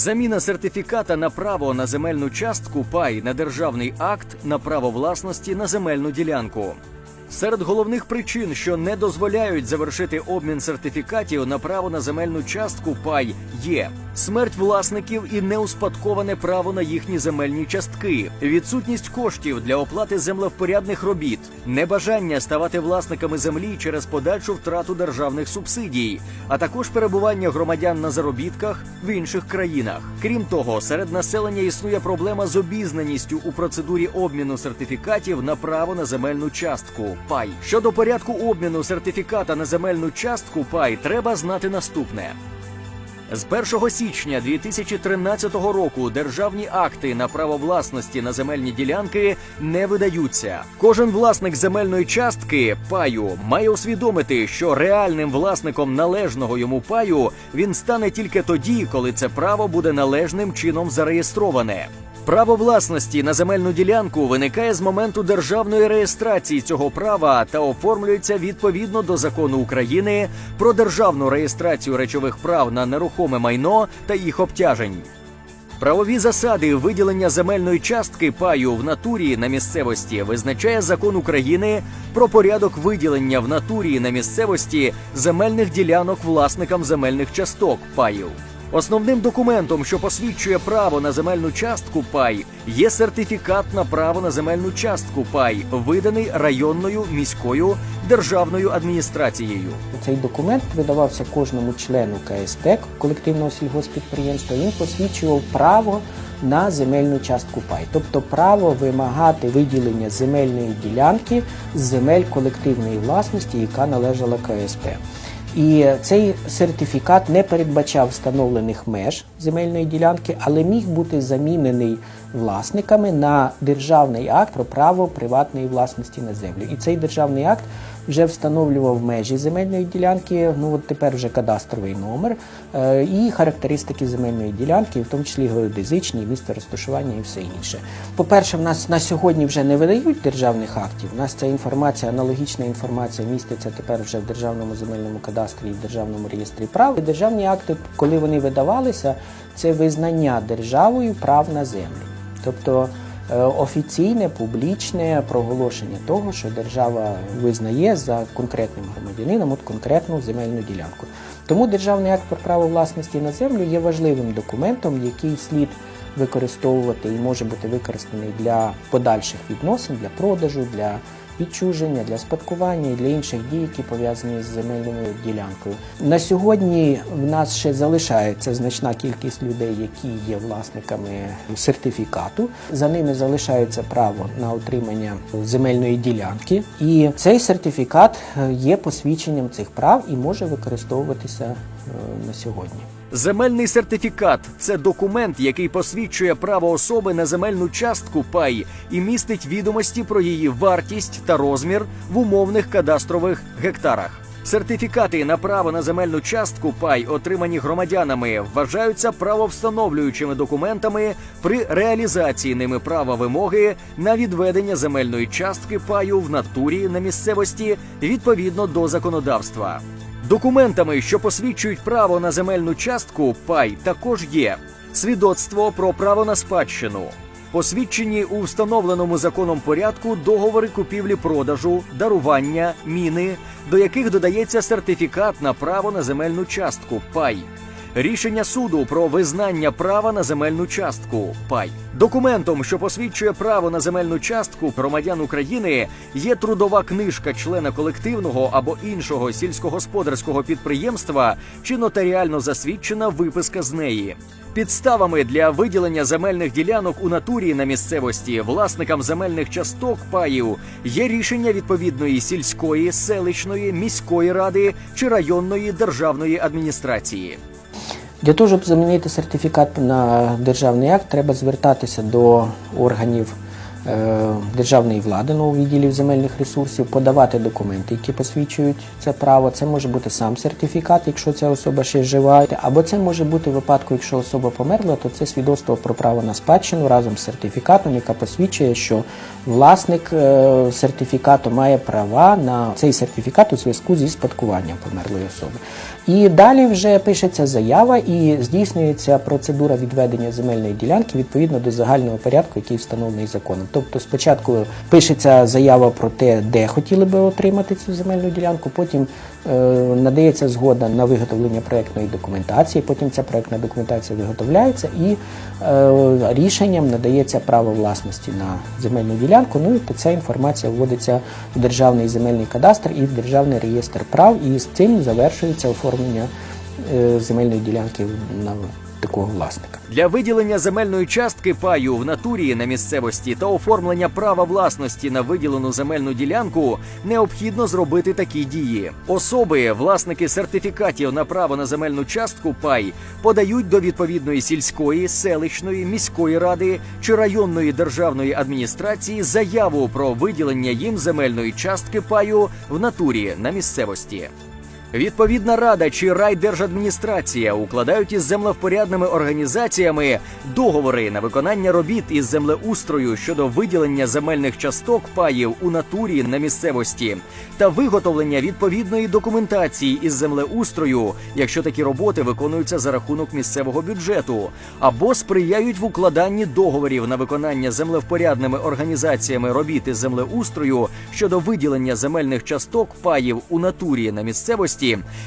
Заміна сертифіката на право на земельну частку пай на державний акт на право власності на земельну ділянку. Серед головних причин, що не дозволяють завершити обмін сертифікатів на право на земельну частку пай, є смерть власників і неуспадковане право на їхні земельні частки, відсутність коштів для оплати землевпорядних робіт, небажання ставати власниками землі через подальшу втрату державних субсидій, а також перебування громадян на заробітках в інших країнах. Крім того, серед населення існує проблема з обізнаністю у процедурі обміну сертифікатів на право на земельну частку пай. Щодо порядку обміну сертифіката на земельну частку пай, треба знати наступне. З 1 січня 2013 року державні акти на право власності на земельні ділянки не видаються. Кожен власник земельної частки паю має усвідомити, що реальним власником належного йому паю він стане тільки тоді, коли це право буде належним чином зареєстроване. Право власності на земельну ділянку виникає з моменту державної реєстрації цього права та оформлюється відповідно до закону України про державну реєстрацію речових прав на нерухоме майно та їх обтяжень. Правові засади виділення земельної частки паю в натурі на місцевості визначає закон України про порядок виділення в натурі на місцевості земельних ділянок власникам земельних часток паю. Основним документом, що посвідчує право на земельну частку пай, є сертифікат на право на земельну частку пай, виданий районною міською державною адміністрацією. Цей документ видавався кожному члену КСТ колективного сільгоспідприємства. Він посвідчував право на земельну частку пай, тобто право вимагати виділення земельної ділянки з земель колективної власності, яка належала КСП. І цей сертифікат не передбачав встановлених меж земельної ділянки, але міг бути замінений власниками на державний акт про право приватної власності на землю. І цей державний акт вже встановлював межі земельної ділянки, ну от тепер вже кадастровий номер е, і характеристики земельної ділянки, в тому числі геодезичні, місце розташування і все інше. По-перше, в нас на сьогодні вже не видають державних актів. У нас ця інформація, аналогічна інформація міститься тепер вже в державному земельному кадастрі і в державному реєстрі прав. І державні акти, коли вони видавалися, це визнання державою прав на землю. Тобто офіційне публічне проголошення того, що держава визнає за конкретним громадянином от конкретну земельну ділянку. Тому державний акт про право власності на землю є важливим документом, який слід використовувати і може бути використаний для подальших відносин, для продажу, для відчуження, для спадкування і для інших дій, які пов'язані з земельною ділянкою. На сьогодні в нас ще залишається значна кількість людей, які є власниками сертифікату. За ними залишається право на отримання земельної ділянки, і цей сертифікат е, є посвідченням цих прав і може використовуватися е, на сьогодні. Земельний сертифікат це документ, який посвідчує право особи на земельну частку пай і містить відомості про її вартість та розмір в умовних кадастрових гектарах. Сертифікати на право на земельну частку пай, отримані громадянами, вважаються правовстановлюючими документами при реалізації ними права вимоги на відведення земельної частки паю в натурі на місцевості відповідно до законодавства. Документами, що посвідчують право на земельну частку, пай також є свідоцтво про право на спадщину, посвідчені у встановленому законом порядку договори купівлі-продажу, дарування, міни, до яких додається сертифікат на право на земельну частку пай. Рішення суду про визнання права на земельну частку пай. Документом, що посвідчує право на земельну частку громадян України, є трудова книжка члена колективного або іншого сільськогосподарського підприємства чи нотаріально засвідчена виписка з неї. Підставами для виділення земельних ділянок у натурі на місцевості власникам земельних часток паїв є рішення відповідної сільської, селищної, міської ради чи районної державної адміністрації. Для того, щоб замінити сертифікат на державний акт, треба звертатися до органів е, державної влади ну, відділів земельних ресурсів, подавати документи, які посвідчують це право. Це може бути сам сертифікат, якщо ця особа ще жива, або це може бути в випадку, якщо особа померла, то це свідоцтво про право на спадщину разом з сертифікатом, яка посвідчує, що власник е, сертифікату має права на цей сертифікат у зв'язку зі спадкуванням померлої особи. І далі вже пишеться заява і здійснюється процедура відведення земельної ділянки відповідно до загального порядку, який встановлений законом. Тобто спочатку пишеться заява про те, де хотіли би отримати цю земельну ділянку, потім надається згода на виготовлення проєктної документації, потім ця проектна документація виготовляється і е, рішенням надається право власності на земельну ділянку. Ну і ця інформація вводиться в державний земельний кадастр і в державний реєстр прав, і з цим завершується оформлення е, земельної ділянки на такого власника. Для виділення земельної частки паю в натурі на місцевості та оформлення права власності на виділену земельну ділянку необхідно зробити такі дії. Особи, власники сертифікатів на право на земельну частку пай, подають до відповідної сільської, селищної, міської ради чи районної державної адміністрації заяву про виділення їм земельної частки паю в натурі на місцевості. Відповідна рада чи райдержадміністрація укладають із землевпорядними організаціями договори на виконання робіт із землеустрою щодо виділення земельних часток паїв у натурі на місцевості та виготовлення відповідної документації із землеустрою, якщо такі роботи виконуються за рахунок місцевого бюджету, або сприяють в укладанні договорів на виконання землевпорядними організаціями робіт із землеустрою щодо виділення земельних часток паїв у натурі на місцевості,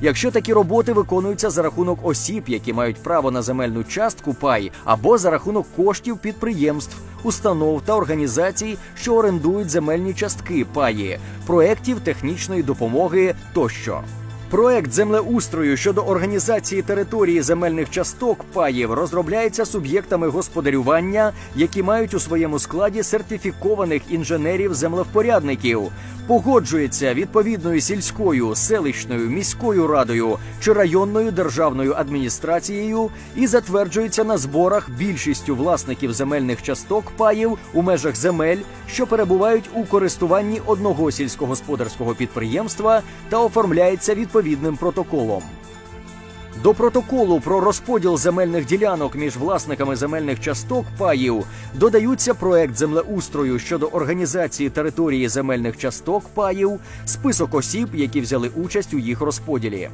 якщо такі роботи виконуються за рахунок осіб, які мають право на земельну частку пай, або за рахунок коштів підприємств, установ та організацій, що орендують земельні частки паї, проєктів технічної допомоги тощо. Проект землеустрою щодо організації території земельних часток паїв розробляється суб'єктами господарювання, які мають у своєму складі сертифікованих інженерів-землевпорядників, погоджується відповідною сільською, селищною, міською радою чи районною державною адміністрацією і затверджується на зборах більшістю власників земельних часток паїв у межах земель, що перебувають у користуванні одного сільськогосподарського підприємства та оформляється відповідним протоколом. До протоколу про розподіл земельних ділянок між власниками земельних часток паїв додаються проект землеустрою щодо організації території земельних часток паїв, список осіб, які взяли участь у їх розподілі.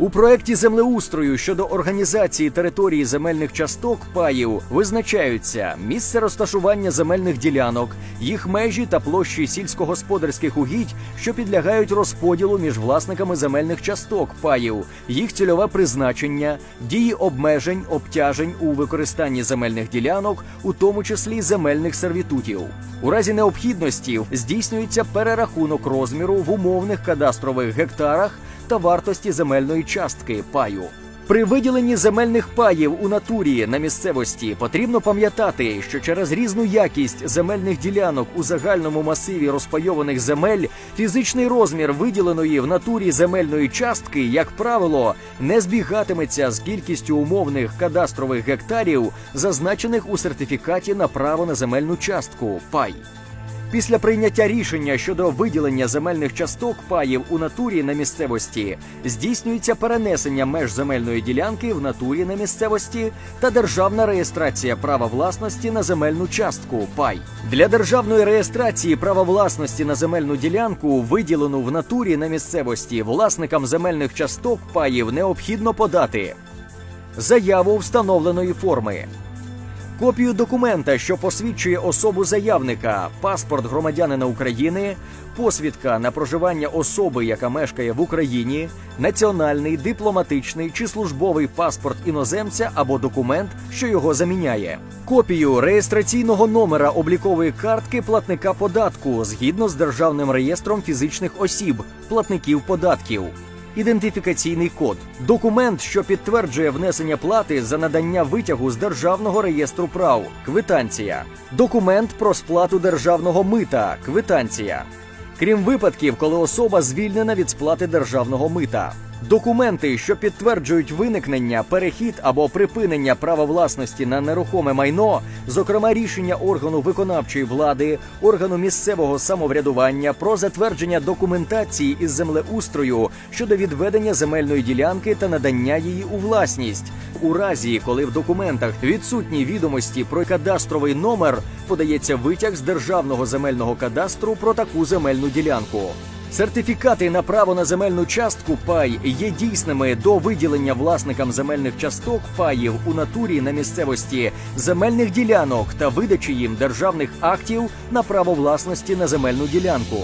У проекті землеустрою щодо організації території земельних часток паїв визначаються місце розташування земельних ділянок, їх межі та площі сільськогосподарських угідь, що підлягають розподілу між власниками земельних часток паїв, їх цільове призначення, дії обмежень, обтяжень у використанні земельних ділянок, у тому числі земельних сервітутів. У разі необхідності здійснюється перерахунок розміру в умовних кадастрових гектарах та вартості земельної частки паю. При виділенні земельних паїв у натурі на місцевості потрібно пам'ятати, що через різну якість земельних ділянок у загальному масиві розпайованих земель фізичний розмір виділеної в натурі земельної частки, як правило, не збігатиметься з кількістю умовних кадастрових гектарів, зазначених у сертифікаті на право на земельну частку пай. Після прийняття рішення щодо виділення земельних часток паїв у натурі на місцевості здійснюється перенесення меж земельної ділянки в натурі на місцевості та державна реєстрація права власності на земельну частку пай. Для державної реєстрації права власності на земельну ділянку, виділену в натурі на місцевості, власникам земельних часток паїв необхідно подати заяву встановленої форми. Копію документа, що посвідчує особу заявника, паспорт громадянина України, посвідка на проживання особи, яка мешкає в Україні, національний, дипломатичний чи службовий паспорт іноземця або документ, що його заміняє, копію реєстраційного номера облікової картки платника податку згідно з державним реєстром фізичних осіб, платників податків ідентифікаційний код, документ, що підтверджує внесення плати за надання витягу з державного реєстру прав, квитанція, документ про сплату державного мита, квитанція. Крім випадків, коли особа звільнена від сплати державного мита. Документи, що підтверджують виникнення, перехід або припинення права власності на нерухоме майно, зокрема рішення органу виконавчої влади, органу місцевого самоврядування про затвердження документації із землеустрою щодо відведення земельної ділянки та надання її у власність. У разі, коли в документах відсутні відомості про кадастровий номер, подається витяг з державного земельного кадастру про таку земельну ділянку. Сертифікати на право на земельну частку пай є дійсними до виділення власникам земельних часток паїв у натурі на місцевості земельних ділянок та видачі їм державних актів на право власності на земельну ділянку.